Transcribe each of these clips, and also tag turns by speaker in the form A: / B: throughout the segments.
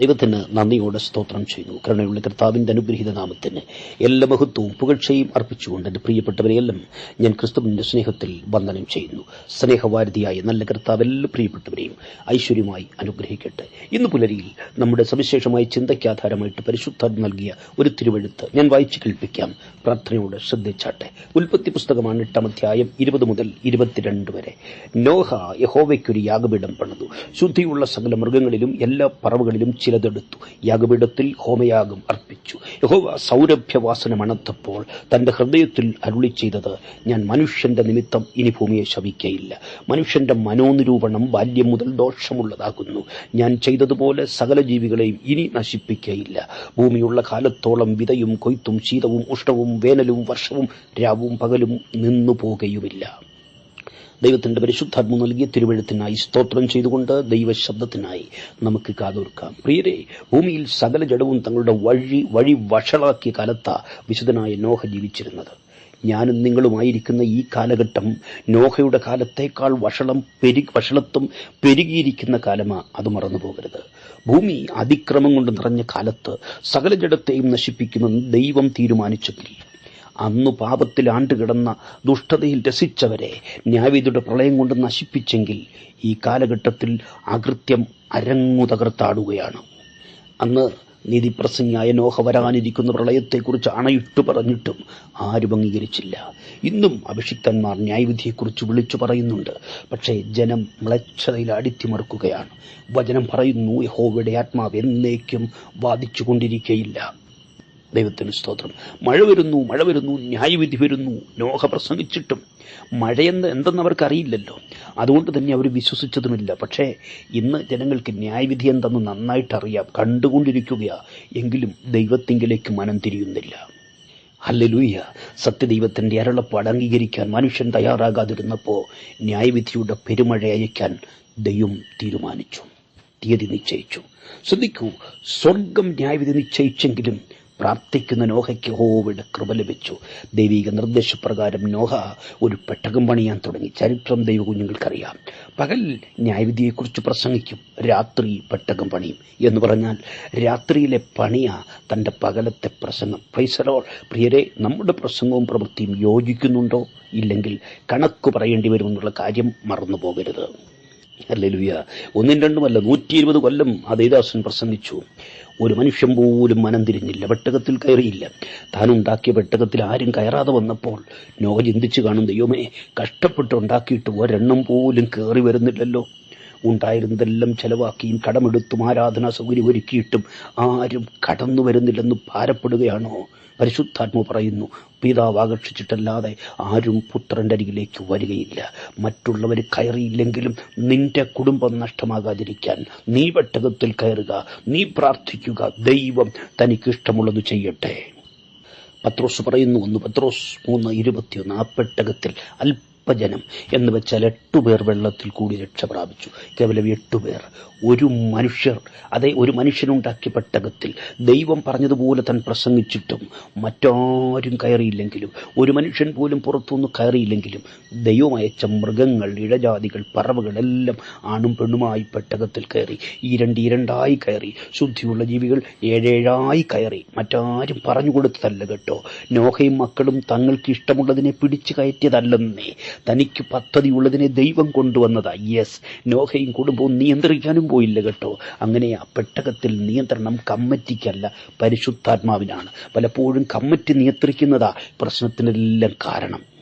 A: ദൈവത്തിന് നന്ദിയോടെ സ്തോത്രം ചെയ്യുന്നു. കരുണയുള്ള കർത്താവിന്റെ അനുഗ്രഹീത നാമത്തിന് എല്ലാ മഹത്വവും പുകഴ്ചയും അർപ്പിച്ചുകൊണ്ട് എന്റെ പ്രിയപ്പെട്ടവരെയെല്ലാം ഞാൻ ക്രിസ്തുവിന്റെ സ്നേഹത്തിൽ വന്ദനം ചെയ്യുന്നു. സ്നേഹവാരതിയായ നല്ല കർത്താവ് എല്ലാ പ്രിയപ്പെട്ടവരെയും ഐശ്വര്യമായി അനുഗ്രഹിക്കട്ടെ. ഇന്ന് പുലരിയിൽ നമ്മുടെ സവിശേഷമായ ചിന്തയ്ക്ക് ആധാരമായിട്ട് പരിശുദ്ധാത്മ നൽകിയ ഒരു തിരുവഴുത്ത് ഞാൻ വായിച്ചു കേൾപ്പിക്കാം. പ്രാർത്ഥനയോടെ ശ്രദ്ധിച്ചാട്ടെ. ഉൽപ്പത്തി പുസ്തകമാണ് എട്ടാം അധ്യായം ഇരുപത് മുതൽ ഇരുപത്തിരണ്ട് വരെ. നോഹ യഹോവയ്ക്കൊരു യാഗപീഠം പണിതു. ശുദ്ധിയുള്ള സകല മൃഗങ്ങളിലും എല്ലാ പറവുകളിലും ചിലതെടുത്തു. യാഗപീഠത്തിൽ ഹോമയാഗം അർപ്പിച്ചു. യഹോവ സൗരഭ്യവാസന മണത്തപ്പോൾ തന്റെ ഹൃദയത്തിൽ അരുളി ചെയ്തത് ഞാൻ മനുഷ്യന്റെ നിമിത്തം ഇനി ഭൂമിയെ ശവിക്കയില്ല. മനുഷ്യന്റെ മനോനിരൂപണം ബാല്യം മുതൽ ദോഷമുള്ളതാകുന്നു. ഞാൻ ചെയ്തതുപോലെ സകല ജീവികളെയും ഇനി നശിപ്പിക്കയില്ല. ഭൂമിയുള്ള കാലത്തോളം വിതയും കൊയ്ത്തും ശീതവും ഉഷ്ണവും വേനലും വർഷവും രാവും പകലും നിന്നു പോകുകയുമില്ല. ദൈവത്തിന്റെ പരിശുദ്ധാത്മ നൽകിയ തിരുവഴുത്തിനായി സ്തോത്രം ചെയ്തുകൊണ്ട് ദൈവശബ്ദത്തിനായി നമുക്ക് കാതോർക്കാം. പ്രിയരെ ഭൂമിയിൽ സകല ജഡവും തങ്ങളുടെ വഴി വഴി വഷളാക്കിയ കാലത്താ വിശുദ്ധനായ നോഹ ജീവിച്ചിരുന്നത്. ഞാനും നിങ്ങളുമായിരിക്കുന്ന ഈ കാലഘട്ടം നോഹയുടെ കാലത്തേക്കാൾ വഷളം പെരു വഷളത്വം പെരുകിയിരിക്കുന്ന കാലമാ. അത് മറന്നു പോകരുത്. ഭൂമി അതിക്രമം കൊണ്ട് നിറഞ്ഞ കാലത്ത് സകല ജഡത്തെയും നശിപ്പിക്കുമെന്ന് ദൈവം തീരുമാനിച്ചെങ്കിൽ അന്നു പാപത്തിൽ ആണ്ടുകിടന്ന ദുഷ്ടതയിൽ രസിച്ചവരെ ന്യായവിധിയുടെ പ്രളയം കൊണ്ട് നശിപ്പിച്ചെങ്കിൽ ഈ കാലഘട്ടത്തിൽ അകൃത്യം അരങ്ങു തകർത്താടുകയാണ്. അന്ന് നീതിപ്രസംഗിയായ നോഹ വരാനിരിക്കുന്ന പ്രളയത്തെക്കുറിച്ച് അണയിട്ട് പറഞ്ഞിട്ടും ആരും അംഗീകരിച്ചില്ല. ഇന്നും അഭിഷിക്തന്മാർ ന്യായവിധിയെക്കുറിച്ച് വിളിച്ചു പറയുന്നുണ്ട്. പക്ഷേ ജനം മ്ലച്ഛതയിൽ അടിത്തിമറുക്കുകയാണ് വചനം പറയുന്നു യഹോവയുടെ ആത്മാവ് എന്നേക്കും വാദിച്ചുകൊണ്ടിരിക്കയില്ല. ദൈവത്തിന് സ്തോത്രം. മഴ വരുന്നു മഴ വരുന്നു ന്യായവിധി വരുന്നു. നോഹ പ്രസംഗിച്ചിട്ടും മഴയെന്ന് എന്തെന്ന് അവർക്ക് അറിയില്ലല്ലോ അതുകൊണ്ട് തന്നെ അവർ വിശ്വസിച്ചതുമില്ല. പക്ഷേ ഇന്ന് ജനങ്ങൾക്ക് ന്യായവിധി എന്തെന്ന് നന്നായിട്ട് അറിയാം കണ്ടുകൊണ്ടിരിക്കുകയാണ് എങ്കിലും ദൈവത്തിങ്കിലേക്ക് മനം തിരിയുന്നില്ല. ഹല്ലേലൂയ സത്യദൈവത്തിന്റെ അരുളപ്പാട് അംഗീകരിക്കാൻ മനുഷ്യൻ തയ്യാറാകാതിരുന്നപ്പോൾ ന്യായവിധിയുടെ പെരുമഴ അയക്കാൻ ദൈവം തീരുമാനിച്ചു. തീയതി നിശ്ചയിച്ചു. ശ്രദ്ധിക്കൂ സ്വർഗം ന്യായവിധി നിശ്ചയിച്ചെങ്കിലും പ്രാർത്ഥിക്കുന്ന നോഹയ്ക്ക് ഹോവിടെ കൃപ ലഭിച്ചു. ദൈവിക നിർദ്ദേശപ്രകാരം നോഹ ഒരു പെട്ടകം പണിയാൻ തുടങ്ങി. ചരിത്രം ദൈവകുഞ്ഞുങ്ങൾക്കറിയാം. പകൽ ന്യായവിധിയെക്കുറിച്ച് പ്രസംഗിക്കും. രാത്രി പെട്ടകം പണിയും. എന്ന് പറഞ്ഞാൽ രാത്രിയിലെ പണിയ തന്റെ പകലത്തെ പ്രസംഗം. ഫൈസലോൾ പ്രിയരെ നമ്മുടെ പ്രസംഗവും പ്രവൃത്തിയും യോജിക്കുന്നുണ്ടോ? ഇല്ലെങ്കിൽ കണക്ക് പറയേണ്ടി വരുമെന്നുള്ള കാര്യം മറന്നു പോകരുത് അല്ലെലുയ ഒന്നും രണ്ടുമല്ല നൂറ്റി ഇരുപത് കൊല്ലം ആ ദേവദാസൻ പ്രസംഗിച്ചു. ഒരു മനുഷ്യൻ പോലും മനം തിരിഞ്ഞില്ല പെട്ടകത്തിൽ കയറിയില്ല. താൻ ഉണ്ടാക്കിയ പെട്ടകത്തിൽ ആരും കയറാതെ വന്നപ്പോൾ നോഹ ചിന്തിച്ചു കാണും ദൈവമേ കഷ്ടപ്പെട്ട് ഉണ്ടാക്കിയിട്ട് ഒരെണ്ണം പോലും കയറി വരുന്നില്ലല്ലോ. ഉണ്ടായിരുന്നതെല്ലാം ചെലവാക്കിയും കടമെടുത്തും ആരാധനാ സൗകര്യം ഒരുക്കിയിട്ടും ആരും കടന്നു വരുന്നില്ലെന്ന് ഭാരപ്പെടുകയാണോ? പരിശുദ്ധാത്മ പറയുന്നു പിതാവ് ആകർഷിച്ചിട്ടല്ലാതെ ആരും പുത്രന്റെ അരികിലേക്ക് വരികയില്ല. മറ്റുള്ളവർ കയറിയില്ലെങ്കിലും നിന്റെ കുടുംബം നഷ്ടമാകാതിരിക്കാൻ നീ വെട്ടകത്തിൽ കയറുക നീ പ്രാർത്ഥിക്കുക ദൈവം തനിക്കിഷ്ടമുള്ളത് ചെയ്യട്ടെ. പത്രോസ് പറയുന്നു ഒന്ന് പത്രോസ് മൂന്ന് ഇരുപത്തിയൊന്ന് ആ പെട്ടകത്തിൽ അല്പജനം എന്ന് വെച്ചാൽ എട്ടുപേർ വെള്ളത്തിൽ കൂടി രക്ഷ പ്രാപിച്ചു. കേവലം എട്ടുപേർ ഒരു മനുഷ്യർ അതെ ഒരു മനുഷ്യനുണ്ടാക്കിയ പെട്ടകത്തിൽ ദൈവം പറഞ്ഞതുപോലെ തൻ പ്രസംഗിച്ചിട്ടും മറ്റാരും കയറിയില്ലെങ്കിലും ഒരു മനുഷ്യൻ പോലും പുറത്തുനിന്ന് കയറിയില്ലെങ്കിലും ദൈവം അയച്ച മൃഗങ്ങൾ ഇഴജാതികൾ പറവുകൾ എല്ലാം ആണും പെണ്ണുമായി പെട്ടകത്തിൽ കയറി ഇരണ്ട് ഇരണ്ടായി കയറി ശുദ്ധിയുള്ള ജീവികൾ ഏഴേഴായി കയറി. മറ്റാരും പറഞ്ഞു കൊടുത്തതല്ല കേട്ടോ. നോഹയും മക്കളും തങ്ങൾക്ക് ഇഷ്ടമുള്ളതിനെ പിടിച്ചു കയറ്റിയതല്ലെന്നേ. തനിക്ക് പദ്ധതിയുള്ളതിനെ ദൈവം കൊണ്ടുവന്നതാ. യെസ് നോഹയും കുടുംബവും നിയന്ത്രിക്കാനും പോയില്ല കേട്ടോ. അങ്ങനെ ആ പെട്ടകത്തിൽ നിയന്ത്രണം കമ്മിറ്റിക്കല്ല പരിശുദ്ധാത്മാവിനാണ്. പലപ്പോഴും കമ്മിറ്റി നിയന്ത്രിക്കുന്നതാ പ്രശ്നത്തിനെല്ലാം കാരണം.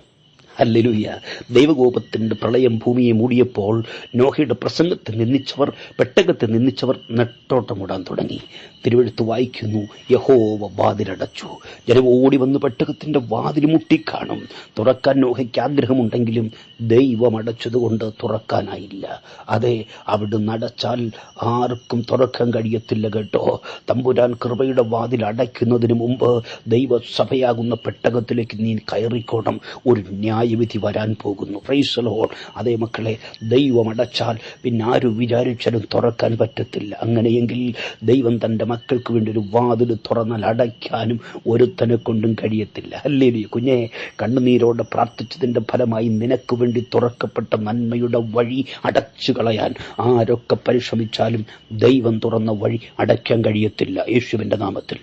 A: അല്ലെലുയ്യ ദൈവകോപത്തിന്റെ പ്രളയം ഭൂമിയെ മൂടിയപ്പോൾ നോഹയുടെ പ്രസംഗത്തെ നിന്ദിച്ചവർ പെട്ടകത്തെ നിന്ദിച്ചവർ നെട്ടോട്ടമിടാൻ തുടങ്ങി. തിരുവഴുത്ത് വായിക്കുന്നു യഹോവ വാതിലടച്ചു. ജനം ഓടി വന്ന് പെട്ടകത്തിന്റെ വാതിൽ മുട്ടിക്കാണും. തുറക്കാൻ നോഹയ്ക്ക് ആഗ്രഹമുണ്ടെങ്കിലും ദൈവം അടച്ചതുകൊണ്ട് തുറക്കാനായില്ല. അതെ അവിടുന്ന് അടച്ചാൽ ആർക്കും തുറക്കാൻ കഴിയത്തില്ല കേട്ടോ. തമ്പുരാൻ കൃപയുടെ വാതിൽ അടയ്ക്കുന്നതിന് മുമ്പ് ദൈവസഭയാകുന്ന പെട്ടകത്തിലേക്ക് നീ കയറിക്കോണം. ഒരു ന്യായ ന്യായവിധി വരാൻ പോകുന്നു. പ്രൈസലോൾ അതേ മക്കളെ ദൈവം അടച്ചാൽ പിന്നെ ആരും വിചാരിച്ചാലും തുറക്കാൻ പറ്റത്തില്ല. അങ്ങനെയെങ്കിൽ ദൈവം തന്റെ മക്കൾക്ക് വേണ്ടി ഒരു വാതിൽ തുറന്നാൽ അടയ്ക്കാനും ഒരുത്തനെ കൊണ്ടും കഴിയത്തില്ല. അല്ലേ കുഞ്ഞെ കണ്ണുനീരോടെ പ്രാർത്ഥിച്ചതിന്റെ ഫലമായി നിനക്ക് വേണ്ടി തുറക്കപ്പെട്ട നന്മയുടെ വഴി അടച്ചു കളയാൻ ആരൊക്കെ പരിശ്രമിച്ചാലും ദൈവം തുറന്ന വഴി അടയ്ക്കാൻ കഴിയത്തില്ല. യേശുവിന്റെ നാമത്തിൽ.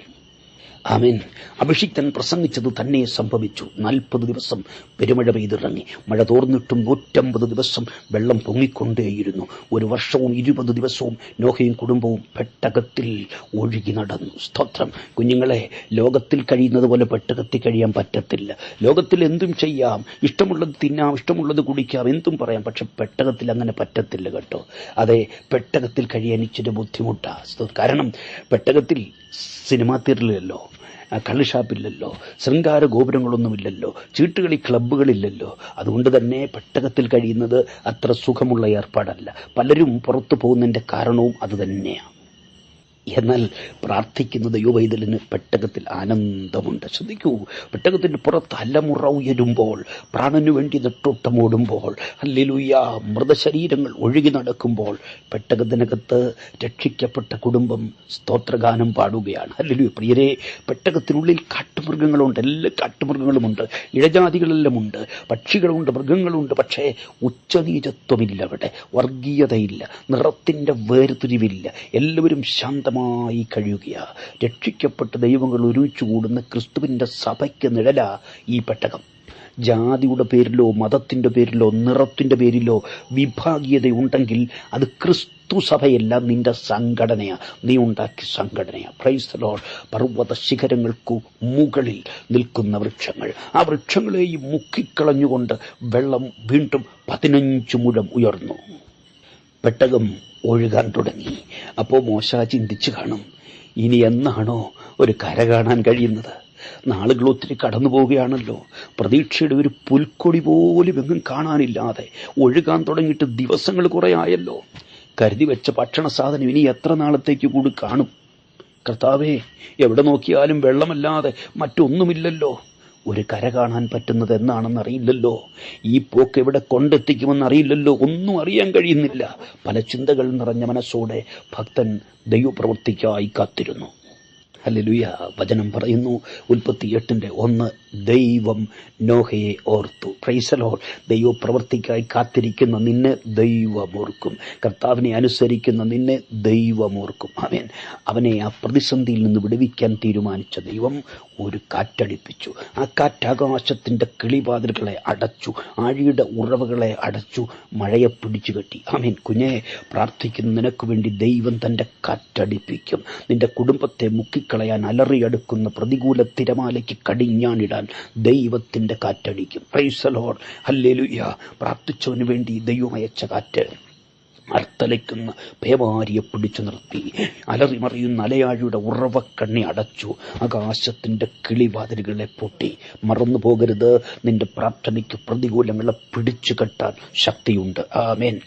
A: ആമേൻ. അഭിഷിക്തൻ പ്രസംഗിച്ചത് തന്നെ സംഭവിച്ചു. നാൽപ്പത് ദിവസം പെരുമഴ പെയ്തിറങ്ങി. മഴ തോർന്നിട്ടും നൂറ്റമ്പത് ദിവസം വെള്ളം പൊങ്ങിക്കൊണ്ടേയിരുന്നു. ഒരു വർഷവും ഇരുപത് ദിവസവും നോഹയും കുടുംബവും പെട്ടകത്തിൽ ഒഴുകി നടന്നു. സ്തോത്രം. കുഞ്ഞുങ്ങളെ ലോകത്തിൽ കഴിയുന്നത് പോലെ പെട്ടകത്തിൽ കഴിയാൻ പറ്റത്തില്ല. ലോകത്തിൽ എന്തും ചെയ്യാം. ഇഷ്ടമുള്ളത് തിന്നാം ഇഷ്ടമുള്ളത് കുടിക്കാം എന്തും പറയാം. പക്ഷെ പെട്ടകത്തിൽ അങ്ങനെ പറ്റത്തില്ല കേട്ടോ. അതെ പെട്ടകത്തിൽ കഴിയാൻ ഇച്ചിരി ബുദ്ധിമുട്ടാണ് കാരണം പെട്ടകത്തിൽ സിനിമാ തിയേറ്ററിലല്ലോ. കള്ള് ഷാപ്പില്ലല്ലോ ശൃംഗാര ഗോപുരങ്ങളൊന്നുമില്ലല്ലോ ചീട്ടുകളി ക്ലബ്ബുകളില്ലല്ലോ. അതുകൊണ്ട് തന്നെ പെട്ടകത്തിൽ കഴിയുന്നത് അത്ര സുഖമുള്ള ഏർപ്പാടല്ല. പലരും പുറത്തു പോകുന്നതിന്റെ കാരണവും അത് തന്നെയാണ് എന്നാൽ പ്രാർത്ഥിക്കുന്ന ദൈവവൈതലിന് പെട്ടകത്തിൽ ആനന്ദമുണ്ട്. ശ്രദ്ധിക്കൂ പെട്ടകത്തിന്റെ പുറത്ത് അലമുറ ഉയരുമ്പോൾ പ്രാണനു വേണ്ടി നെട്ടോട്ടമോടുമ്പോൾ അല്ലിലുയ്യ മൃതശരീരങ്ങൾ ഒഴുകി നടക്കുമ്പോൾ പെട്ടകത്തിനകത്ത് രക്ഷിക്കപ്പെട്ട കുടുംബം സ്തോത്രഗാനം പാടുകയാണ്. അല്ലിലു പ്രിയരെ പെട്ടകത്തിനുള്ളിൽ കാട്ടുമൃഗങ്ങളുണ്ട് എല്ലാ കാട്ടുമൃഗങ്ങളുമുണ്ട് ഇഴജാതികളെല്ലാം ഉണ്ട് പക്ഷികളുണ്ട് മൃഗങ്ങളുണ്ട് പക്ഷേ ഉച്ചനീചത്വമില്ല അവിടെ വർഗീയതയില്ല നിറത്തിന്റെ വേർതിരിവില്ല എല്ലാവരും ശാന്തമായി കഴിയുക രക്ഷിക്കപ്പെട്ട ദൈവങ്ങൾ ഒരുമിച്ച് കൂടുന്ന ക്രിസ്തുവിന്റെ സഭയ്ക്ക് നിഴല ഈ പെട്ടകം. ജാതിയുടെ പേരിലോ മതത്തിന്റെ പേരിലോ നിറത്തിന്റെ പേരിലോ വിഭാഗീയത ഉണ്ടെങ്കിൽ അത് ക്രിസ്തു സഭയല്ല നിന്റെ സംഘടനയാണ് നീ ഉണ്ടാക്കിയ സംഘടനയാണ് പ്രൈസ് പർവത ശിഖരങ്ങൾക്കു മുകളിൽ നിൽക്കുന്ന വൃക്ഷങ്ങൾ. ആ വൃക്ഷങ്ങളെയും മുക്കിക്കളഞ്ഞുകൊണ്ട് വെള്ളം വീണ്ടും പതിനഞ്ച് മുഴം ഉയർന്നു. പെട്ടകം ഒഴുകാൻ തുടങ്ങി. അപ്പോൾ മോശ ചിന്തിച്ചു കാണും ഇനി എന്നാണോ ഒരു കര കാണാൻ കഴിയുന്നത്? നാളുകൾ ഒത്തിരി കടന്നു പോവുകയാണല്ലോ. പ്രതീക്ഷയുടെ ഒരു പുൽക്കൊടി പോലും എങ്ങും കാണാനില്ലാതെ ഒഴുകാൻ തുടങ്ങിയിട്ട് ദിവസങ്ങൾ കുറേ ആയല്ലോ. കരുതി വെച്ച ഭക്ഷണ സാധനം ഇനി എത്ര നാളത്തേക്ക് കൂടി കാണും? കർത്താവേ എവിടെ നോക്കിയാലും വെള്ളമല്ലാതെ മറ്റൊന്നുമില്ലല്ലോ. ഒരു കര കാണാൻ പറ്റുന്നത് എന്നാണെന്ന് അറിയില്ലല്ലോ ഈ പോക്ക് എവിടെ കൊണ്ടെത്തിക്കുമെന്ന് അറിയില്ലല്ലോ. ഒന്നും അറിയാൻ കഴിയുന്നില്ല. പല ചിന്തകൾ നിറഞ്ഞ മനസ്സോടെ ഭക്തൻ ദൈവപ്രവൃത്തിക്കായി കാത്തിരുന്നു. ഹല്ലേലൂയ. വചനം പറയുന്നു ഉൽപ്പത്തി എട്ടിന്റെ ഒന്ന് ദൈവം നോഹയെ ഓർത്തു. പ്രൈസലോൾ ദൈവ പ്രവർത്തിക്കായി കാത്തിരിക്കുന്ന നിന്നെ ദൈവമോർക്കും കർത്താവിനെ അനുസരിക്കുന്ന നിന്നെ ദൈവമോർക്കും അവൻ അവനെ ആ പ്രതിസന്ധിയിൽ നിന്ന് വിടുവിക്കാൻ തീരുമാനിച്ച ദൈവം ഒരു കാറ്റടിപ്പിച്ചു. ആ കാറ്റാകാശത്തിന്റെ കിളിവാതിലുകളെ അടച്ചു ആഴിയുടെ ഉറവുകളെ അടച്ചു മഴയെ പിടിച്ചു കെട്ടി. ആമീൻ. കുഞ്ഞെ പ്രാർത്ഥിക്കുന്ന നിനക്ക് വേണ്ടി ദൈവം തന്റെ കാറ്റടിപ്പിക്കും. നിന്റെ കുടുംബത്തെ മുക്കിക്കളയാൻ അലറിയെടുക്കുന്ന പ്രതികൂല തിരമാലയ്ക്ക് കടിഞ്ഞാണിടാൻ ദൈവത്തിന്റെ കാറ്റടിക്കും. പ്രൈസലോർ ഹല്ലേലുയ്യ പ്രാർത്ഥിച്ചവന് വേണ്ടി ദൈവം അയച്ച കാറ്റ് അർത്തലയ്ക്കുന്ന പേമാരിയെ പിടിച്ചു നിർത്തി. അലറിമറിയുന്ന അലയാഴിയുടെ ഉറവക്കണ്ണി അടച്ചു. ആകാശത്തിന്റെ കിളിവാതിലുകളെ പൊട്ടി. മറന്നു പോകരുത്. നിന്റെ പ്രാർത്ഥനയ്ക്ക് പ്രതികൂലങ്ങളെ പിടിച്ചു കെട്ടാൻ ശക്തിയുണ്ട്. ആമേൻ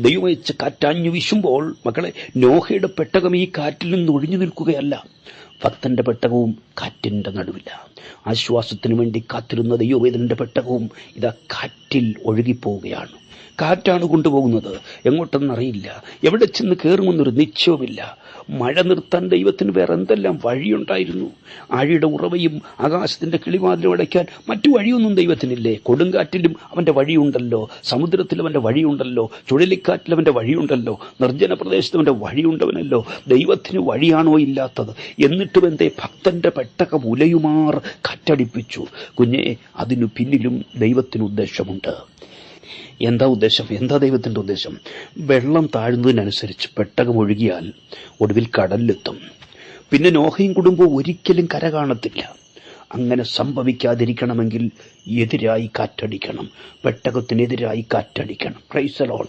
A: ദൈവം കാറ്റാഞ്ഞു വീശുമ്പോൾ മക്കളെ നോഹയുടെ പെട്ടകം ഈ കാറ്റിൽ നിന്ന് ഒഴിഞ്ഞു നിൽക്കുകയല്ല. ഭക്തന്റെ പെട്ടകവും കാറ്റിന്റെ നടുവില്ല ആശ്വാസത്തിനു വേണ്ടി കാത്തിരുന്ന ദൈവവേദനന്റെ പെട്ടകവും ഇതാ കാറ്റിൽ ഒഴുകിപ്പോവുകയാണ്. കാറ്റാണ് കൊണ്ടുപോകുന്നത്. എങ്ങോട്ടെന്നറിയില്ല. എവിടെ ചെന്ന് കയറുമെന്നൊരു നിശ്ചയവുമില്ല. മഴ നിർത്താൻ ദൈവത്തിന് വേറെ എന്തെല്ലാം വഴിയുണ്ടായിരുന്നു? ആഴിയുടെ ഉറവയും ആകാശത്തിന്റെ കിളിവാതിലും അടയ്ക്കാൻ മറ്റു വഴിയൊന്നും ദൈവത്തിനില്ലേ? കൊടുങ്കാറ്റിലും അവന്റെ വഴിയുണ്ടല്ലോ. സമുദ്രത്തിൽ അവന്റെ വഴിയുണ്ടല്ലോ. ചുഴലിക്കാറ്റിൽ അവന്റെ വഴിയുണ്ടല്ലോ. നിർജന പ്രദേശത്ത് അവന്റെ വഴിയുണ്ടവനല്ലോ. ദൈവത്തിന് വഴിയാണോ ഇല്ലാത്തത്? എന്നിട്ടും എന്തേ ഭക്തന്റെ പെട്ടകം ഉലയുമാർ കറ്റടിപ്പിച്ചു. കുഞ്ഞെ അതിനു പിന്നിലും ദൈവത്തിന് ഉദ്ദേശമുണ്ട്. എന്താ ഉദ്ദേശം? എന്താ ദൈവത്തിന്റെ ഉദ്ദേശം? വെള്ളം താഴുന്നതിനനുസരിച്ച് പെട്ടകം ഒഴുകിയാൽ ഒടുവിൽ കടലിലെത്തും. പിന്നെ നോഹയും കുടുംബവും ഒരിക്കലും കര കാണത്തില്ല. അങ്ങനെ സംഭവിക്കാതിരിക്കണമെങ്കിൽ എതിരായി കാറ്റടിക്കണം. പെട്ടകത്തിനെതിരായി കാറ്റടിക്കണം. പ്രൈസലോൾ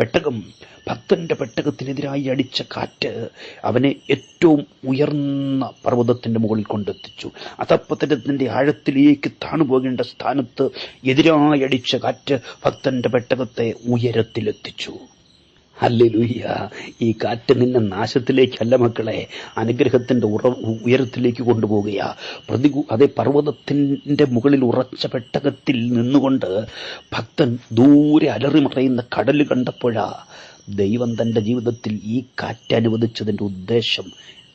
A: പെട്ടകം ഭക്തന്റെ പെട്ടകത്തിനെതിരായി അടിച്ച കാറ്റ് അവനെ ഏറ്റവും ഉയർന്ന പർവതത്തിന്റെ മുകളിൽ കൊണ്ടെത്തിച്ചു. അതപ്പത്തരത്തിന്റെ ആഴത്തിലേക്ക് താണുപോകേണ്ട സ്ഥാനത്ത് എതിരായി അടിച്ച കാറ്റ് ഭക്തന്റെ പെട്ടകത്തെ ഉയരത്തിലെത്തിച്ചു. ഹല്ലേലൂയ്യ ഈ കാറ്റ് നിന്നെ നാശത്തിലേക്കല്ല മക്കളെ. അനുഗ്രഹത്തിന്റെ ഉറ ഉയരത്തിലേക്ക് കൊണ്ടുപോകുക പ്രതികൂ അതേ പർവതത്തിന്റെ മുകളിൽ ഉറച്ച പെട്ടകത്തിൽ നിന്നുകൊണ്ട് ഭക്തൻ ദൂരെ അലറിമറയുന്ന കടൽ കണ്ടപ്പോഴാ ദൈവം തന്റെ ജീവിതത്തിൽ ഈ കാറ്റ് അനുവദിച്ചതിന്റെ ഉദ്ദേശം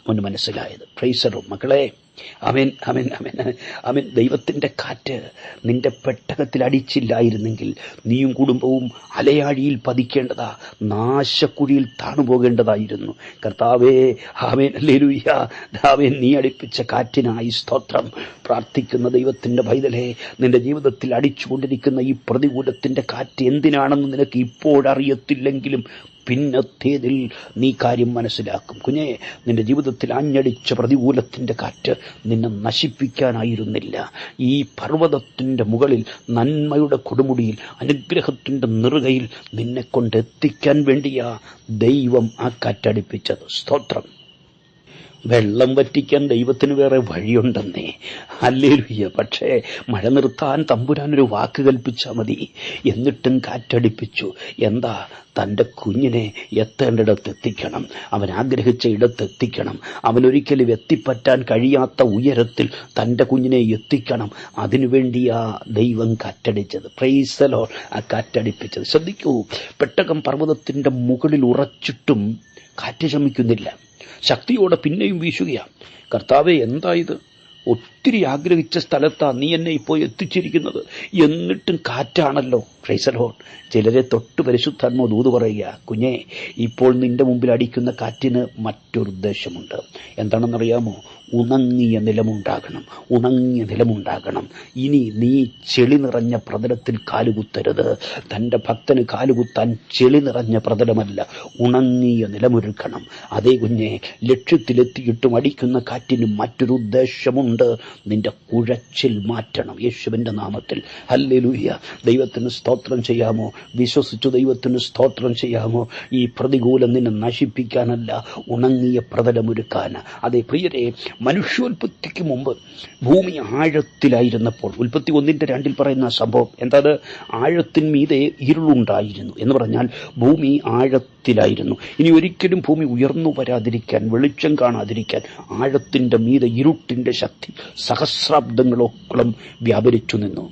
A: അവന് മനസ്സിലായത്. ഫ്രൈസറും മക്കളെ അവൻ അവൻ അവൻ അവൻ ദൈവത്തിന്റെ കാറ്റ് നിന്റെ പെട്ടകത്തിൽ അടിച്ചില്ലായിരുന്നെങ്കിൽ നീയും കുടുംബവും അലയാഴിയിൽ പതിക്കേണ്ടതാ നാശക്കുഴിയിൽ താണുപോകേണ്ടതായിരുന്നു. കർത്താവേ ആമേൻ അല്ലേ നീ അടിപ്പിച്ച കാറ്റിനായി സ്തോത്രം. പ്രാർത്ഥിക്കുന്ന ദൈവത്തിന്റെ ഭൈതലേ നിന്റെ ജീവിതത്തിൽ അടിച്ചുകൊണ്ടിരിക്കുന്ന ഈ പ്രതികൂലത്തിന്റെ കാറ്റ് എന്തിനാണെന്ന് നിനക്ക് ഇപ്പോഴറിയത്തില്ലെങ്കിലും പിന്നത്തേതിൽ നീ കാര്യം മനസ്സിലാക്കും. കുഞ്ഞെ നിന്റെ ജീവിതത്തിൽ ആഞ്ഞടിച്ച പ്രതികൂലത്തിന്റെ കാറ്റ് നിന്നെ നശിപ്പിക്കാനായിരുന്നില്ല. ഈ പർവതത്തിന്റെ മുകളിൽ നന്മയുടെ കൊടുമുടിയിൽ അനുഗ്രഹത്തിന്റെ നിറുകയിൽ നിന്നെ കൊണ്ടെത്തിക്കാൻ വേണ്ടിയാ ദൈവം ആ കാറ്റടിപ്പിച്ചത്. സ്തോത്രം. വെള്ളം വറ്റിക്കാൻ ദൈവത്തിന് വേറെ വഴിയുണ്ടെന്നേ. അല്ലേലുയ്യ പക്ഷേ മഴ നിർത്താൻ തമ്പുരാൻ ഒരു വാക്ക് കൽപ്പിച്ചാൽ മതി. എന്നിട്ടും കാറ്റടിപ്പിച്ചു. എന്താ? തന്റെ കുഞ്ഞിനെ എത്തേണ്ടിടത്ത് എത്തിക്കണം. അവൻ ആഗ്രഹിച്ച ഇടത്ത് എത്തിക്കണം. അവനൊരിക്കലും എത്തിപ്പറ്റാൻ കഴിയാത്ത ഉയരത്തിൽ തന്റെ കുഞ്ഞിനെ എത്തിക്കണം. അതിനുവേണ്ടിയാ ദൈവം കാറ്റടിച്ചത്. പ്രൈസലോ ആ കാറ്റടിപ്പിച്ചത്. ശ്രദ്ധിക്കൂ. പെട്ടകം പർവതത്തിന്റെ മുകളിൽ ഉറച്ചിട്ടും കാറ്റ് ശമിക്കുന്നില്ല. ശക്തിയോടെ പിന്നെയും വീശുകയാണ് കർത്താവെ എന്താ ഇത് ഒത്തിരി ആഗ്രഹിച്ച സ്ഥലത്താണ് നീ എന്നെ ഇപ്പോൾ എത്തിച്ചിരിക്കുന്നത്. എന്നിട്ടും കാറ്റാണല്ലോ. ഫ്രൈസലോൺ ചിലരെ തൊട്ട് പരിശുദ്ധാത്മ ദൂത് പറയുക കുഞ്ഞെ ഇപ്പോൾ നിന്റെ മുമ്പിൽ അടിക്കുന്ന കാറ്റിന് മറ്റൊരു ഉദ്ദേശമുണ്ട്. എന്താണെന്നറിയാമോ? ഉണങ്ങിയ നിലമുണ്ടാകണം ഉണങ്ങിയ നിലമുണ്ടാകണം. ഇനി നീ ചെളി നിറഞ്ഞ പ്രതലത്തിൽ കാലുകുത്തരുത്. തന്റെ ഭക്തന് കാലുകുത്താൻ ചെളി നിറഞ്ഞ പ്രതലമല്ല ഉണങ്ങിയ നിലമൊരുക്കണം. അതേ കുഞ്ഞെ ലക്ഷ്യത്തിലെത്തിയിട്ടും അടിക്കുന്ന കാറ്റിന് മറ്റൊരു ഉദ്ദേശമുണ്ട്. നിന്റെ കുഴച്ചിൽ മാറ്റണം യേശുവിന്റെ നാമത്തിൽ. ഹല്ലേലൂയ ദൈവത്തിന് സ്തോത്രം ചെയ്യാമോ? വിശ്വസിച്ചു ദൈവത്തിന് സ്തോത്രം ചെയ്യാമോ? ഈ പ്രതികൂലം നിന്നെ നശിപ്പിക്കാനല്ല ഉണങ്ങിയ പ്രതലമൊരുക്കാൻ. അതേ പ്രിയരെ മനുഷ്യോൽപത്തിക്ക് മുമ്പ് ഭൂമി ആഴത്തിലായിരുന്നപ്പോൾ ഉൽപ്പത്തി ഒന്നിന്റെ രണ്ടിൽ പറയുന്ന സംഭവം എന്താത്? ആഴത്തിന്മീതെ ഇരുളുണ്ടായിരുന്നു എന്ന് പറഞ്ഞാൽ ഭൂമി ആഴത്തിലായിരുന്നു. ഇനി ഒരിക്കലും ഭൂമി ഉയർന്നു വരാതിരിക്കാൻ വെളിച്ചം കാണാതിരിക്കാൻ ആഴത്തിന്റെ മീതെ ഇരുട്ടിന്റെ ശക്തി സഹസ്രാബ്ദങ്ങളോളം വ്യാപരിച്ചു നിന്നു.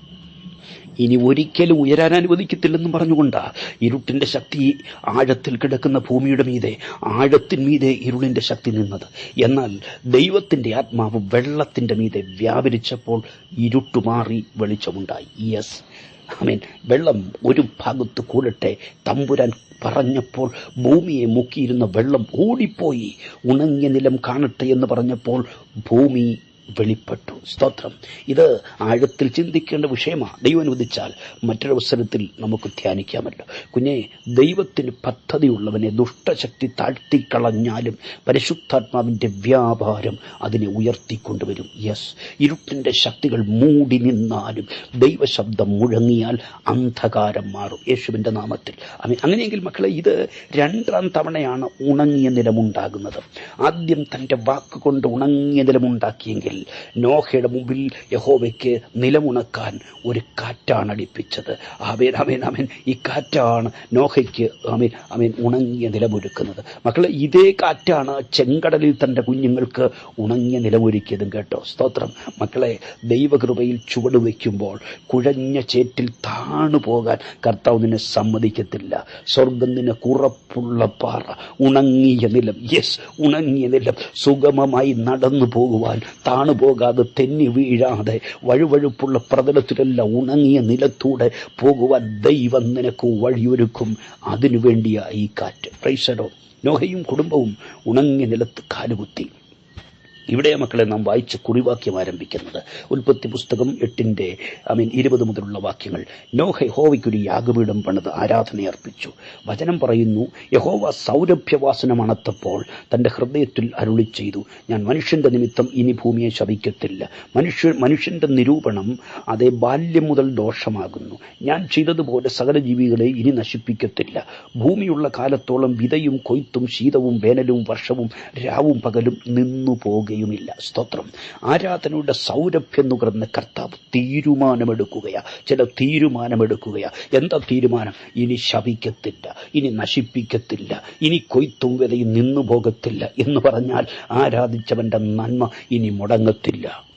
A: ഇനി ഒരിക്കലും ഉയരാൻ അനുവദിക്കത്തില്ലെന്നും പറഞ്ഞുകൊണ്ട് ഇരുട്ടിന്റെ ശക്തി ആഴത്തിൽ കിടക്കുന്ന ഭൂമിയുടെ മീതെ ആഴത്തിന് മീതെ ഇരുളിന്റെ ശക്തി നിന്നത്. എന്നാൽ ദൈവത്തിന്റെ ആത്മാവ് വെള്ളത്തിന്റെ മീതെ വ്യാപരിച്ചപ്പോൾ ഇരുട്ടുമാറി വെളിച്ചമുണ്ടായി. യെസ് ആമേൻ വെള്ളം ഒരു ഭാഗത്ത് കൂടട്ടെ. തമ്പുരാൻ പറഞ്ഞപ്പോൾ ഭൂമിയെ മുക്കിയിരുന്ന വെള്ളം ഓടിപ്പോയി. ഉണങ്ങിയ നിലം കാണട്ടെ എന്ന് പറഞ്ഞപ്പോൾ ഭൂമി വെളിപ്പെട്ടു. സ്തോത്രം. ഇത് ആഴത്തിൽ ചിന്തിക്കേണ്ട വിഷയമാണ്. ദൈവം അനുവദിച്ചാൽ മറ്റൊരവസരത്തിൽ നമുക്ക് ധ്യാനിക്കാമല്ലോ. കുഞ്ഞെ ദൈവത്തിന് പദ്ധതിയുള്ളവനെ ദുഷ്ടശക്തി താഴ്ത്തിക്കളഞ്ഞാലും പരിശുദ്ധാത്മാവിന്റെ വ്യാപാരം അതിനെ ഉയർത്തിക്കൊണ്ടുവരും. യെസ്. ഇരുട്ടിന്റെ ശക്തികൾ മൂടി നിന്നാലും ദൈവശബ്ദം മുഴങ്ങിയാൽ അന്ധകാരം മാറും. യേശുവിന്റെ നാമത്തിൽ. അങ്ങനെയെങ്കിൽ മക്കളെ ഇത് രണ്ടാം തവണയാണ് ഉണങ്ങിയ നിലമുണ്ടാകുന്നത്. ആദ്യം തന്റെ വാക്കുകൊണ്ട് ഉണങ്ങിയ നിലമുണ്ടാക്കിയെങ്കിൽ നോഹയുടെ മുമ്പിൽ യഹോവയ്ക്ക് നിലമുണക്കാൻ ഒരു കാറ്റാണ് അടിപ്പിച്ചത്. ആമേൻ ആമേൻ ആമേൻ. ഈ കാറ്റാണ് നോഹയ്ക്ക് ആമേൻ ആമേൻ ഉണങ്ങിയ നിലമൊരുക്കുന്നത്. മക്കളെ ഇതേ കാറ്റാണ് ചെങ്കടലിൽ തന്റെ കുഞ്ഞുങ്ങൾക്ക് ഉണങ്ങിയ നിലമൊരുക്കിയതും കേട്ടോ. സ്തോത്രം. മക്കളെ ദൈവകൃപയിൽ ചുവട് വയ്ക്കുമ്പോൾ കുഴഞ്ഞ ചേറ്റിൽ താണു പോകാൻ കർത്താവ് നിന്നെ സമ്മതിക്കത്തില്ല. സ്വർഗം നിന്നെ കുറപ്പുള്ള പാറ ഉണങ്ങിയ നിലം. യെസ് ഉണങ്ങിയ നിലം. സുഗമമായി നടന്നു പോകുവാൻ താണു പോകാതെ തെന്നി വീഴാതെ വഴുവഴുപ്പുള്ള പ്രതലത്തിലെല്ലാം ഉണങ്ങിയ നിലത്തൂടെ പോകുവാൻ ദൈവം നിനക്ക് വഴിയൊരുക്കും. അതിനുവേണ്ടിയ ഈ കാറ്റ്. പ്രൈസഡോ നോഹയും കുടുംബവും ഉണങ്ങിയ നിലത്ത് കാലുകുത്തി. ഇവിടെ മക്കളെ നാം വായിച്ച് കുറിവാക്യം ആരംഭിക്കുന്നത്. ഉൽപ്പത്തി പുസ്തകം എട്ടിന്റെ ഐ മീൻ ഇരുപത് മുതലുള്ള വാക്യങ്ങൾ. നോഹ യഹോവയ്ക്കൊരു യാഗപീഠം പണിത് ആരാധന അർപ്പിച്ചു വചനം പറയുന്നു യഹോവ സൗരഭ്യവാസനം അണത്തപ്പോൾ ഹൃദയത്തിൽ അരുളി ചെയ്തു. ഞാൻ മനുഷ്യന്റെ നിമിത്തം ഇനി ഭൂമിയെ ശപിക്കത്തില്ല. മനുഷ്യ മനുഷ്യന്റെ നിരൂപണം അതേ ബാല്യം മുതൽ ദോഷമാകുന്നു. ഞാൻ ചെയ്തതുപോലെ സകല ജീവികളെ ഇനി നശിപ്പിക്കത്തില്ല. ഭൂമിയുള്ള കാലത്തോളം വിതയും കൊയ്ത്തും ശീതവും വേനലും വർഷവും രാവും പകലും നിന്നു പോകുകയും ആശങ്കയുമില്ല സ്തോത്രം. ആരാധനയുടെ സൗരഭ്യം നുകർന്ന് കർത്താവ് തീരുമാനമെടുക്കുകയാ. ചില തീരുമാനമെടുക്കുകയാ. എന്താ തീരുമാനം? ഇനി ശപിക്കത്തില്ല. ഇനി നശിപ്പിക്കത്തില്ല. ഇനി കൊയ്ത്തും വിതയും നിന്നു പോകത്തില്ല എന്ന് പറഞ്ഞാൽ ആരാധിച്ചവന്റെ നന്മ ഇനി മുടങ്ങത്തില്ല.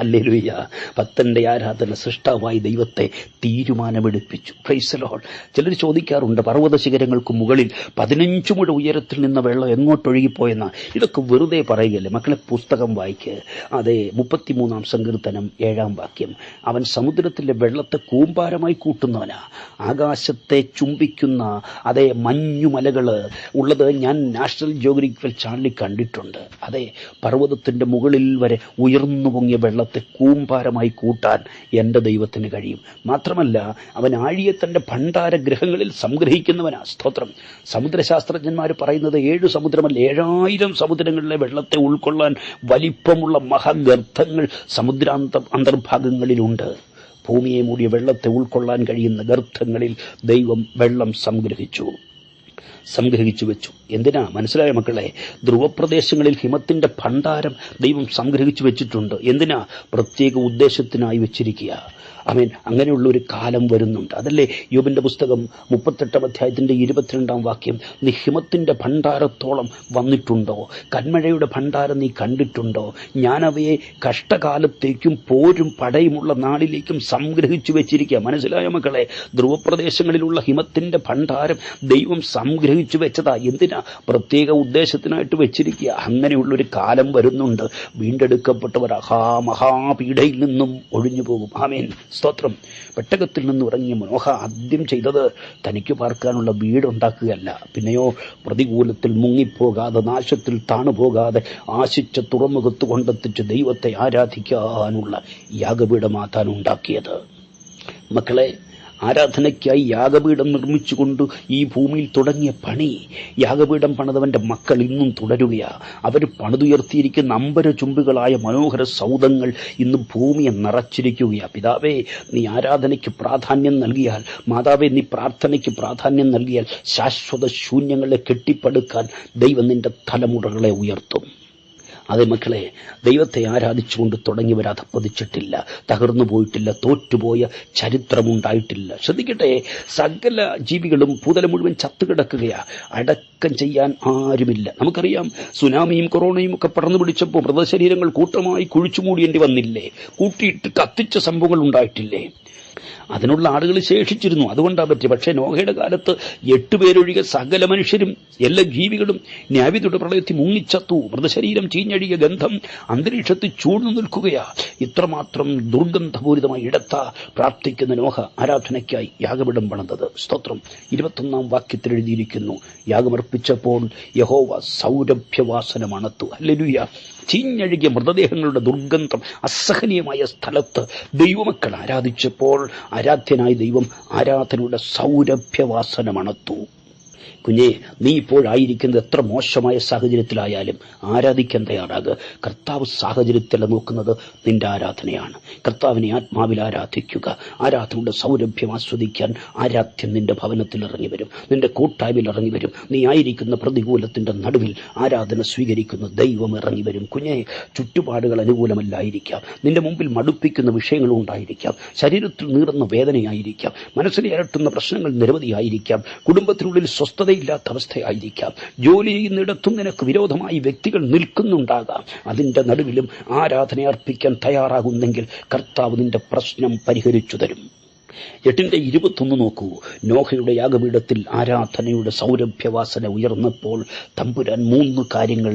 A: അല്ലേലുയ്യ ഭക്തന്റെ ആരാധന സൃഷ്ടാവായി ദൈവത്തെ തീരുമാനമെടുപ്പിച്ചു. പ്രൈസലോൾ ചിലർ ചോദിക്കാറുണ്ട് പർവത ശിഖരങ്ങൾക്ക് മുകളിൽ പതിനഞ്ചു മുഴ ഉയരത്തിൽ നിന്ന വെള്ളം എങ്ങോട്ടൊഴുകിപ്പോയെന്ന ഇതൊക്കെ വെറുതെ പറയുകയല്ലേ. മക്കളെ പുസ്തകം വായിക്ക്. അതെ മുപ്പത്തിമൂന്നാം സങ്കീർത്തനം ഏഴാം വാക്യം. അവൻ സമുദ്രത്തിലെ വെള്ളത്തെ കൂമ്പാരമായി കൂട്ടുന്നവനാ. ആകാശത്തെ ചുംബിക്കുന്ന അതെ മഞ്ഞുമലകൾ ഉള്ളത് ഞാൻ നാഷണൽ ജോഗ്രഫിക്കൽ ചാനലിൽ കണ്ടിട്ടുണ്ട്. അതെ പർവതത്തിന്റെ മുകളിൽ വരെ ഉയർന്നു പൊങ്ങിയ വെള്ളത്തെ കൂമ്പാരമായി കൂട്ടാൻ എന്റെ ദൈവത്തിന് കഴിയും. മാത്രമല്ല അവൻ ആഴിയെ തന്റെ ഭണ്ഡാരഗ്രഹങ്ങളിൽ സംഗ്രഹിക്കുന്നവനാ. സ്തോത്രം. സമുദ്രശാസ്ത്രജ്ഞന്മാർ പറയുന്നത് ഏഴ് സമുദ്രമല്ല ഏഴായിരം സമുദ്രങ്ങളിലെ വെള്ളത്തെ ഉൾക്കൊള്ളാൻ വലിപ്പമുള്ള മഹാഗർത്തങ്ങൾ സമുദ്രാന്ത അന്തർഭാഗങ്ങളിലുണ്ട്. ഭൂമിയെ മൂടിയ വെള്ളത്തെ ഉൾക്കൊള്ളാൻ കഴിയുന്ന ഗർത്തങ്ങളിൽ ദൈവം വെള്ളം സംഗ്രഹിച്ചു. സംഗ്രഹിച്ചു വെച്ചു. എന്തിനാ? മനസ്സിലായ മക്കളെ? ധ്രുവപ്രദേശങ്ങളിൽ ഹിമത്തിന്റെ ഭണ്ഡാരം ദൈവം സംഗ്രഹിച്ചു വെച്ചിട്ടുണ്ട്. എന്തിനാ? പ്രത്യേക ഉദ്ദേശത്തിനായി വെച്ചിരിക്കുക അവൻ അങ്ങനെയുള്ള ഒരു കാലം വരുന്നുണ്ട്. അതല്ലേ യോബിന്റെ പുസ്തകം മുപ്പത്തെട്ടാം അധ്യായത്തിന്റെ ഇരുപത്തിരണ്ടാം വാക്യം? നീ ഹിമത്തിന്റെ ഭണ്ഡാരത്തോളം വന്നിട്ടുണ്ടോ? കന്മഴയുടെ ഭണ്ഡാരം നീ കണ്ടിട്ടുണ്ടോ? ഞാനവയെ കഷ്ടകാലത്തേക്കും പോരും പടയുമുള്ള നാളിലേക്കും സംഗ്രഹിച്ചു വെച്ചിരിക്കുക മനസ്സിലായ മക്കളെ? ധ്രുവപ്രദേശങ്ങളിലുള്ള ഹിമത്തിന്റെ ഭണ്ഡാരം ദൈവം സംഗ്രഹിച്ചു വെച്ചതാ. എന്തിനാ പ്രത്യേക ഉദ്ദേശത്തിനായിട്ട് വെച്ചിരിക്കുക അങ്ങനെയുള്ളൊരു കാലം വരുന്നുണ്ട്. വീണ്ടെടുക്കപ്പെട്ടവർ അഹാ മഹാപീഠയിൽ നിന്നും ഒഴിഞ്ഞു പോകും ആമേൻ. സ്തോത്രം. പെട്ടകത്തിൽ നിന്ന് ഇറങ്ങിയ മനോഹ ആദ്യം ചെയ്തത് തനിക്ക് പാർക്കാനുള്ള വീടുണ്ടാക്കുകയല്ല. പിന്നെയോ പ്രതികൂലത്തിൽ മുങ്ങിപ്പോകാതെ നാശത്തിൽ താണുപോകാതെ ആശിച്ച തുറമുഖത്ത് കൊണ്ടെത്തിച്ച് ദൈവത്തെ ആരാധിക്കാനുള്ള യാഗപീഠമാക്കാൻ ഉണ്ടാക്കിയത് മക്കളെ ആരാധനയ്ക്കായി യാഗപീഠം നിർമ്മിച്ചുകൊണ്ട് ഈ ഭൂമിയിൽ തുടങ്ങിയ പണി. യാഗപീഠം പണിതവന്റെ മക്കൾ ഇന്നും തുടരുകയാ. അവർ പണിതുയർത്തിയിരിക്കുന്ന അമ്പര ചുംബുകളായ മനോഹര സൗധങ്ങൾ ഇന്ന് ഭൂമിയെ നിറച്ചിരിക്കുകയാ. പിതാവേ നീ ആരാധനയ്ക്ക് പ്രാധാന്യം നൽകിയാൽ മാതാവേ നീ പ്രാർത്ഥനയ്ക്ക് പ്രാധാന്യം നൽകിയാൽ ശാശ്വത ശൂന്യങ്ങളെ കെട്ടിപ്പടുക്കാൻ ദൈവം നിന്റെ തലമുറകളെ ഉയർത്തും. അതെ മക്കളെ ദൈവത്തെ ആരാധിച്ചുകൊണ്ട് തുടങ്ങിയവർ അധപ്പതിച്ചിട്ടില്ല തകർന്നു പോയിട്ടില്ല തോറ്റുപോയ ചരിത്രമുണ്ടായിട്ടില്ല. ശ്രദ്ധിക്കട്ടെ സകല ജീവികളും പൂതല മുഴുവൻ ചത്തുകിടക്കുകയാ. അടക്കം ചെയ്യാൻ ആരുമില്ല. നമുക്കറിയാം സുനാമിയും കൊറോണയും ഒക്കെ പടർന്നു പിടിച്ചപ്പോൾ മൃതശരീരങ്ങൾ കൂട്ടമായി കുഴിച്ചു മൂടിയേണ്ടി വന്നില്ലേ? കൂട്ടിയിട്ട് കത്തിച്ച സംഭവങ്ങൾ ഉണ്ടായിട്ടില്ലേ? അതിനുള്ള ആളുകൾ ശേഷിച്ചിരുന്നു. അതുകൊണ്ടാണ് പറ്റി പക്ഷേ നോഹയുടെ കാലത്ത് എട്ടുപേരൊഴികെ സകല മനുഷ്യരും എല്ലാ ജീവികളും ന്യാവിധിയുടെ പ്രളയത്തിൽ മുങ്ങിച്ചത്തു. മൃതശരീരം ചീഞ്ഞഴിയ ഗന്ധം അന്തരീക്ഷത്തിൽ ചൂടുന്നു നിൽക്കുകയാ. ഇത്രമാത്രം ദുർഗന്ധപൂരിതമായി ഇടത്ത പ്രാർത്ഥിക്കുന്ന നോഹ ആരാധനയ്ക്കായി യാഗപിടം പണിതത്. സ്തോത്രം. ഇരുപത്തൊന്നാം വാക്യത്തിൽ എഴുതിയിരിക്കുന്നു. യാഗമർപ്പിച്ചപ്പോൾ യഹോവ സൗരഭ്യവാസനമണത്തു. അല്ലെലുയ ചീഞ്ഞഴുകിയ മൃതദേഹങ്ങളുടെ ദുർഗന്ധം അസഹനീയമായ സ്ഥലത്ത് ദൈവമക്കൾ ആരാധിച്ചപ്പോൾ ആരാധ്യനായ ദൈവം ആരാധനയുടെ സൗരഭ്യവാസന മണത്തു കുഞ്ഞെ നീ ഇപ്പോഴായിരിക്കുന്നത് എത്ര മോശമായ സാഹചര്യത്തിലായാലും ആരാധിക്കാൻ തയ്യാറാകുക കർത്താവ് സാഹചര്യത്തിൽ നോക്കുന്നത് നിന്റെ ആരാധനയാണ്. കർത്താവിനെ ആത്മാവിൽ ആരാധിക്കുക. ആരാധനയുടെ സൗരഭ്യം ആസ്വദിക്കാൻ ആരാധ്യം നിന്റെ ഭവനത്തിൽ ഇറങ്ങി വരും. നിന്റെ കൂട്ടായ്മയിൽ ഇറങ്ങി വരും. നീ ആയിരിക്കുന്ന പ്രതികൂലത്തിന്റെ നടുവിൽ ആരാധന സ്വീകരിക്കുന്ന ദൈവം ഇറങ്ങി വരും. കുഞ്ഞെ ചുറ്റുപാടുകൾ അനുകൂലമല്ലായിരിക്കാം. നിന്റെ മുമ്പിൽ മടുപ്പിക്കുന്ന വിഷയങ്ങളും ഉണ്ടായിരിക്കാം. ശരീരത്തിൽ നീറുന്ന വേദനയായിരിക്കാം. മനസ്സിനെ ഇരട്ടുന്ന പ്രശ്നങ്ങൾ നിരവധിയായിരിക്കാം. കുടുംബത്തിനുള്ളിൽ സ്വസ്ഥതയില്ലാത്ത അവസ്ഥയായിരിക്കാം ജോലി ചെയ്യുന്നിടത്തും നിനക്ക് വിരോധമായി വ്യക്തികൾ നിൽക്കുന്നുണ്ടാകാം. അതിന്റെ നടുവിലും ആരാധന അർപ്പിക്കാൻ തയ്യാറാകുന്നെങ്കിൽ കർത്താവ് നിന്റെ പ്രശ്നം പരിഹരിച്ചു തരും. എട്ടിന്റെ ഇരുപത്തൊന്ന് നോക്കൂ. നോഹയുടെ യാഗപീഠത്തിൽ ആരാധനയുടെ സൗരഭ്യവാസന ഉയർന്നപ്പോൾ തമ്പുരാൻ മൂന്ന് കാര്യങ്ങൾ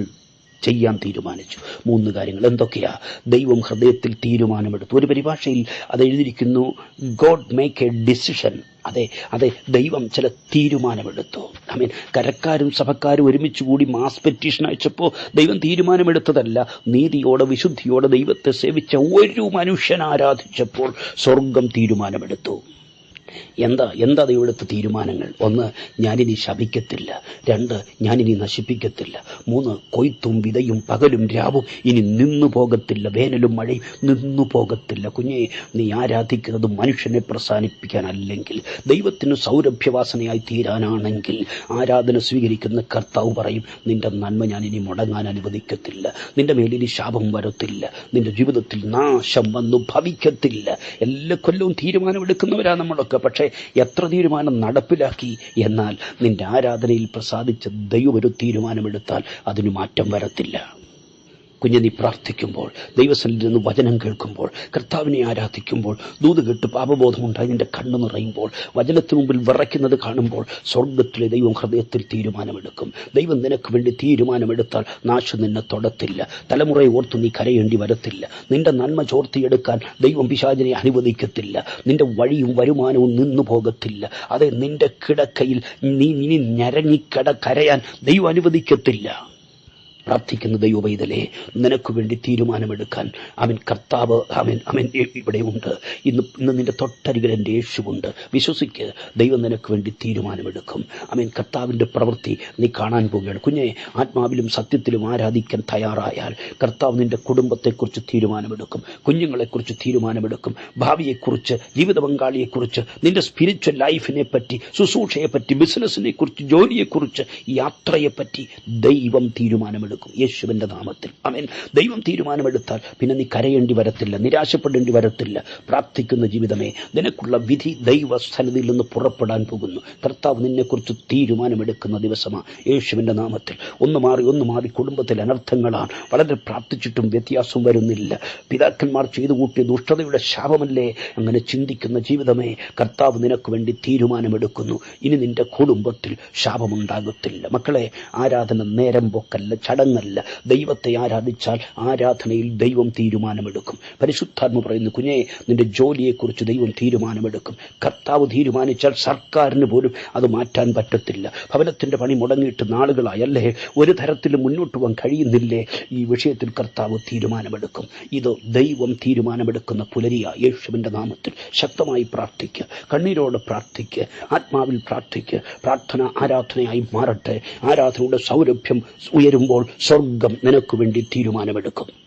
A: ചെയ്യാൻ തീരുമാനിച്ചു. മൂന്ന് കാര്യങ്ങൾ. എന്തൊക്കെയാ? ദൈവം ഹൃദയത്തിൽ തീരുമാനമെടുത്തു. ഒരു പരിഭാഷയിൽ അത് എഴുതിയിരിക്കുന്നു ഗോഡ് മേക്ക് എ ഡിസിഷൻ അതെ അതെ ദൈവം ചില തീരുമാനമെടുത്തു. ഐ മീൻ കരക്കാരും സഭക്കാരും ഒരുമിച്ച് കൂടി മാസ് പെറ്റീഷൻ അയച്ചപ്പോൾ ദൈവം തീരുമാനമെടുത്തതല്ല. നീതിയോടെ വിശുദ്ധിയോടെ ദൈവത്തെ സേവിച്ച ഒരു മനുഷ്യൻ ആരാധിച്ചപ്പോൾ സ്വർഗം തീരുമാനമെടുത്തു. എന്താ എന്താ ദൈവത്തെ തീരുമാനങ്ങൾ? ഒന്ന് ഞാനിനി ശപിക്കത്തില്ല. രണ്ട് ഞാനിനി നശിപ്പിക്കത്തില്ല. മൂന്ന് കൊയ്ത്തും വിതയും പകലും രാവും ഇനി നിന്നു പോകത്തില്ല. വേനലും മഴയും നിന്നു പോകത്തില്ല. കുഞ്ഞെ നീ ആരാധിക്കുന്നത് മനുഷ്യനെ പ്രസാദിപ്പിക്കാനല്ലെങ്കിൽ ദൈവത്തിന് സൗരഭ്യവാസനയായി തീരാനാണെങ്കിൽ ആരാധന സ്വീകരിക്കുന്ന കർത്താവ് പറയും നിന്റെ നന്മ ഞാൻ ഇനി മുടങ്ങാൻ അനുവദിക്കത്തില്ല. നിന്റെ മേലിനി ശാപം വരത്തില്ല. നിന്റെ ജീവിതത്തിൽ നാശം വന്നു ഭവിക്കത്തില്ല. എല്ലാ കൊല്ലവും തീരുമാനമെടുക്കുന്നവരാ നമ്മളൊക്കെ. പക്ഷേ എത്ര തീരുമാനം നടപ്പിലാക്കി എന്നാൽ നിന്റെ ആരാധനയിൽ പ്രസാദിച്ച ദൈവം ഒരു തീരുമാനമെടുത്താൽ അതിന് മാറ്റം വരത്തില്ല. കുഞ്ഞെ നീ പ്രാർത്ഥിക്കുമ്പോൾ ദൈവസന്നിധിയിൽ നിന്ന് വചനം കേൾക്കുമ്പോൾ കർത്താവിനെ ആരാധിക്കുമ്പോൾ ദൂത് കേട്ട് പാപബോധമുണ്ടായി നിന്റെ കണ്ണു നിറയുമ്പോൾ വചനത്തിന് മുമ്പിൽ വിറയ്ക്കുന്നത് കാണുമ്പോൾ സ്വർഗത്തിലെ ദൈവം ഹൃദയത്തിൽ തീരുമാനമെടുക്കും. ദൈവം നിനക്ക് വേണ്ടി തീരുമാനമെടുത്താൽ നാശം നിന്നെ തൊടത്തില്ല. തലമുറയെ ഓർത്ത് നീ കരയേണ്ടി വരത്തില്ല. നിന്റെ നന്മ ചോർത്തിയെടുക്കാൻ ദൈവം പിശാചിനെ അനുവദിക്കത്തില്ല. നിന്റെ വഴിയും വരുമാനവും നിന്നു പോകത്തില്ല. അതെ നിന്റെ കിടക്കയിൽ നീ ഇനി ഞരങ്ങിക്കട കരയാൻ ദൈവം അനുവദിക്കത്തില്ല. പ്രാർത്ഥിക്കുന്ന ദൈവവൈതലേ നിനക്ക് വേണ്ടി തീരുമാനമെടുക്കാൻ അവൻ കർത്താവ് അവൻ അവൻ ഇവിടെയുണ്ട്. ഇന്ന് ഇന്ന് നിന്റെ തൊട്ടരികിൽ എന്റെ യേശുവുണ്ട്. വിശ്വസിക്ക് ദൈവം നിനക്ക് വേണ്ടി തീരുമാനമെടുക്കും. അവൻ കർത്താവിന്റെ പ്രവൃത്തി നീ കാണാൻ പോവുകയാണ്. കുഞ്ഞെ ആത്മാവിലും സത്യത്തിലും ആരാധിക്കാൻ തയ്യാറായാൽ കർത്താവ് നിന്റെ കുടുംബത്തെക്കുറിച്ച് തീരുമാനമെടുക്കും. കുഞ്ഞുങ്ങളെക്കുറിച്ച് തീരുമാനമെടുക്കും. ഭാവിയെക്കുറിച്ച് ജീവിത പങ്കാളിയെക്കുറിച്ച് നിന്റെ സ്പിരിച്വൽ ലൈഫിനെ പറ്റി ശുശ്രൂഷയെപ്പറ്റി ബിസിനസ്സിനെ കുറിച്ച് ജോലിയെക്കുറിച്ച് യാത്രയെപ്പറ്റി ദൈവം തീരുമാനമെടുക്കും. എടുക്കും യേശുവിന്റെ നാമത്തിൽ. അവൻ ദൈവം തീരുമാനമെടുത്താൽ പിന്നെ നീ കരയേണ്ടി വരത്തില്ല നിരാശപ്പെടേണ്ടി വരത്തില്ല. പ്രാർത്ഥിക്കുന്ന ജീവിതമേ നിനക്കുള്ള വിധി ദൈവസ്ഥലതിയിൽ നിന്ന് പുറപ്പെടാൻ പോകുന്നു. കർത്താവ് നിന്നെക്കുറിച്ച് തീരുമാനമെടുക്കുന്ന ദിവസമാണ് യേശുവിന്റെ നാമത്തിൽ. ഒന്ന് മാറി ഒന്ന് മാറി കുടുംബത്തിൽ അനർത്ഥങ്ങളാണ് വളരെ പ്രാർത്ഥിച്ചിട്ടും വ്യത്യാസം വരുന്നില്ല. പിതാക്കന്മാർ ചെയ്തു കൂട്ടിയ ദുഷ്ടതയുടെ ശാപമല്ലേ? അങ്ങനെ ചിന്തിക്കുന്ന ജീവിതമേ കർത്താവ് നിനക്ക് വേണ്ടി തീരുമാനമെടുക്കുന്നു. ഇനി നിന്റെ കുടുംബത്തിൽ ശാപമുണ്ടാകത്തില്ല. മക്കളെ ആരാധന നേരം പോക്കല്ല ചടങ്ങല്ല ദൈവത്തെ ആരാധിച്ചാൽ ആരാധനയിൽ ദൈവം തീരുമാനമെടുക്കും. പരിശുദ്ധാത്മ പറയുന്നു കുഞ്ഞെ നിന്റെ ജോലിയെക്കുറിച്ച് ദൈവം തീരുമാനമെടുക്കും. കർത്താവ് തീരുമാനിച്ചാൽ സർക്കാരിന് പോലും അത് മാറ്റാൻ പറ്റത്തില്ല. ഭവനത്തിന്റെ പണി മുടങ്ങിയിട്ട് നാളുകളായി അല്ലേ ഒരു തരത്തിലും മുന്നോട്ട് പോകാൻ കഴിയുന്നില്ലേ? ഈ വിഷയത്തിൽ കർത്താവ് തീരുമാനമെടുക്കും. ഇത് ദൈവം തീരുമാനമെടുക്കുന്ന പുലരിയ. യേശുവിന്റെ നാമത്തിൽ ശക്തമായി പ്രാർത്ഥിക്കുക. കണ്ണീരോട് പ്രാർത്ഥിക്കുക. ആത്മാവിൽ പ്രാർത്ഥിക്കുക. പ്രാർത്ഥന ആരാധനയായി മാറട്ടെ. ആരാധനയുടെ സൗരഭ്യം ഉയരുമ്പോൾ സ്വർഗം നിനക്ക് വേണ്ടി തീരുമാനമെടുക്കും.